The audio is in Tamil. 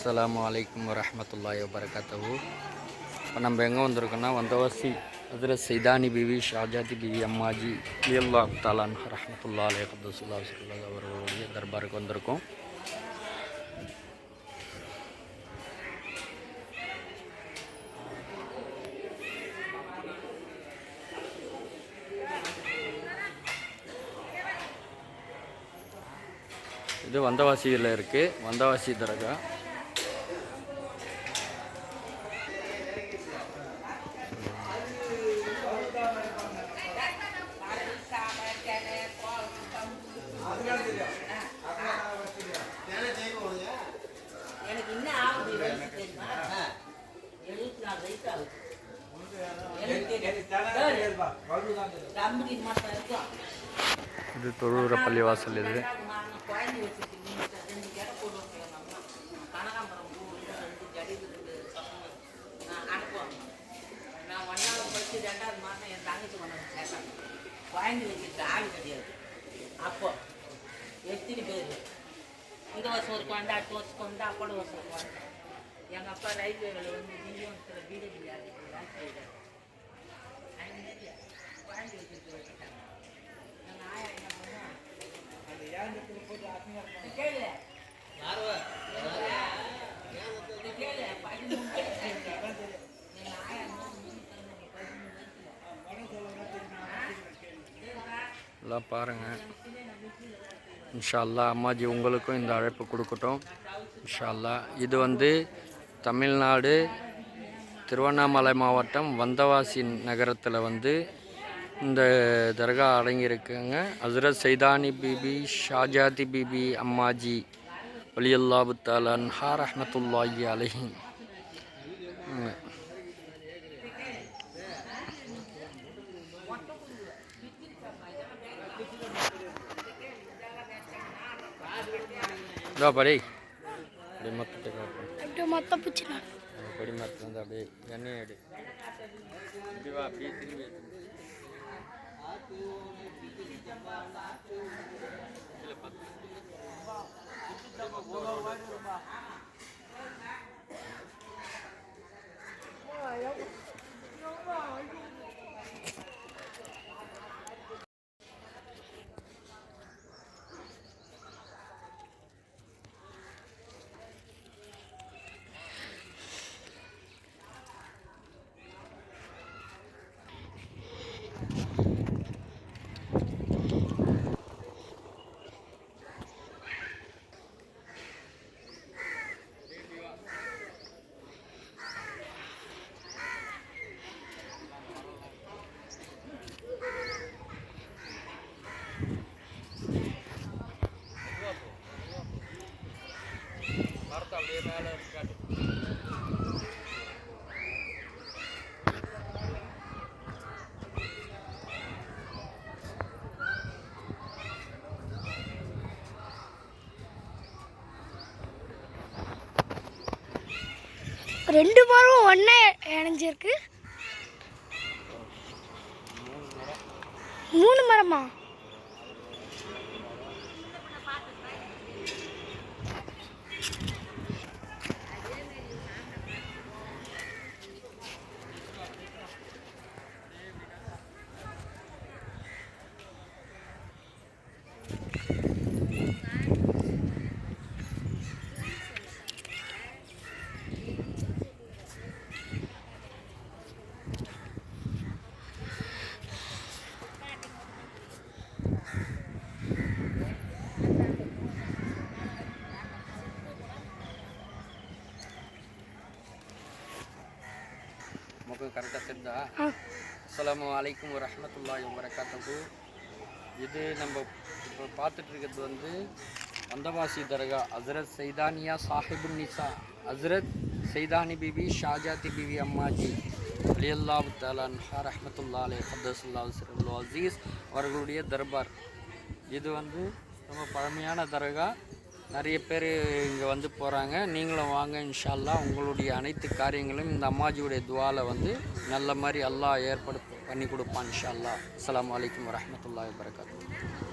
அஸ்ஸலாமு அலைக்கும் வரஹ்மத்துல்லாஹி வபரகாத்தஹு இப்போ நம்ம எங்கே வந்திருக்கோம்னா வந்தவாசி அதில் சைதானி பிவி ஷாஜாதி பிவி அம்மாஜி அலியல்லா தாலான் ரஹமத்துல்லா அலே அப்துல்லா சுல்லா அவர்களுடைய தர்பாருக்கு வந்திருக்கோம். இது வந்தவாசியில் இருக்குது வந்தவாசி தர்கா எனக்கு என்ன ஆகுது வயசு தெரியுமா எழுபத்தி நாலு வயசு ஆகுது இது தொழுகிற பள்ளிவாசல் இது. குழந்தை நான் படிச்சு ரெண்டாவது மாதம் என் தங்கச்சி கொண்டு குழந்தை வச்சுட்டு ஆள் கிடையாது அப்போ எத்தனை பேர்? இந்த வருஷம் ஒரு குழந்தை அடுத்த வருஷம் குழந்தை அப்போ வருஷம் ஒரு குழந்தை எங்கள் அப்பா ரயில்வேல வந்து வச்சுட்டு வச்சுட்டாங்க. எங்கள் ஆயா என்ன பண்ணுவோம் கேளு. கேளு, பதிமூணு ஆயா வயசுல. எல்லாம் பாருங்கள் இன்ஷா அல்லாஹ் அம்மாஜி உங்களுக்கும் இந்த அழைப்பு கொடுக்கட்டும். இன்ஷா அல்லாஹ். இது வந்து தமிழ்நாடு திருவண்ணாமலை மாவட்டம் வந்தவாசி நகரத்தில் வந்து இந்த தர்கா அடங்கியிருக்குங்க. ஹசரத் சைதானி பிபி ஷாஜாதி பிபி அம்மாஜி வலியல்லாபு தாலன்ஹா ரஹமத்துல்லாஹி அலைஹி இதோ படி அப்படி மொத்தத்தை காட்டு அப்படியே மொத்த பிடிச்சிடலாம் அந்த கொடி மரத்துல வந்து அப்படியே எண்ணெய் எடு இப்படி வா அப்படியே திரும்பி எடு. மரத்தை ரெண்டு மரம் ஒன்றா இணைஞ்சிருக்கு. மூணு மரமா? முகம் கரெக்டாக தெரிஞ்சா ஆ அஸ்ஸலாமு அலைக்கும் வரஹ்மத்துல்லாஹி வபரகாத்துஹு இது நம்ம இப்போ பார்த்துட்டு இருக்கிறது வந்து வந்தவாசி தர்கா ஹசரத் சைதானியா சாஹிபுன் நிசா ஹசரத் சைதானி பிபி ஷாஜாதி பிபி அம்மாஜி அலியல்லாஹு தாலான்ஹா ரஹமத்துல்லா அலே ஃபத்தசுல்லா சிறுல் அசீஸ் அவர்களுடைய தர்பார். இது வந்து ரொம்ப பழமையான தர்கா. நிறைய பேர் இங்கே வந்து போகிறாங்க. நீங்களும் வாங்க இன்ஷா உங்களுடைய அனைத்து காரியங்களும் இந்த அம்மாஜியுடைய துவால வந்து நல்ல மாதிரி அல்லாஹ் ஏற்பாடு பண்ணி கொடுப்பான் இன்ஷா அல்லாஹ் வலைக்கம் அலைக்கும் வரகாத்து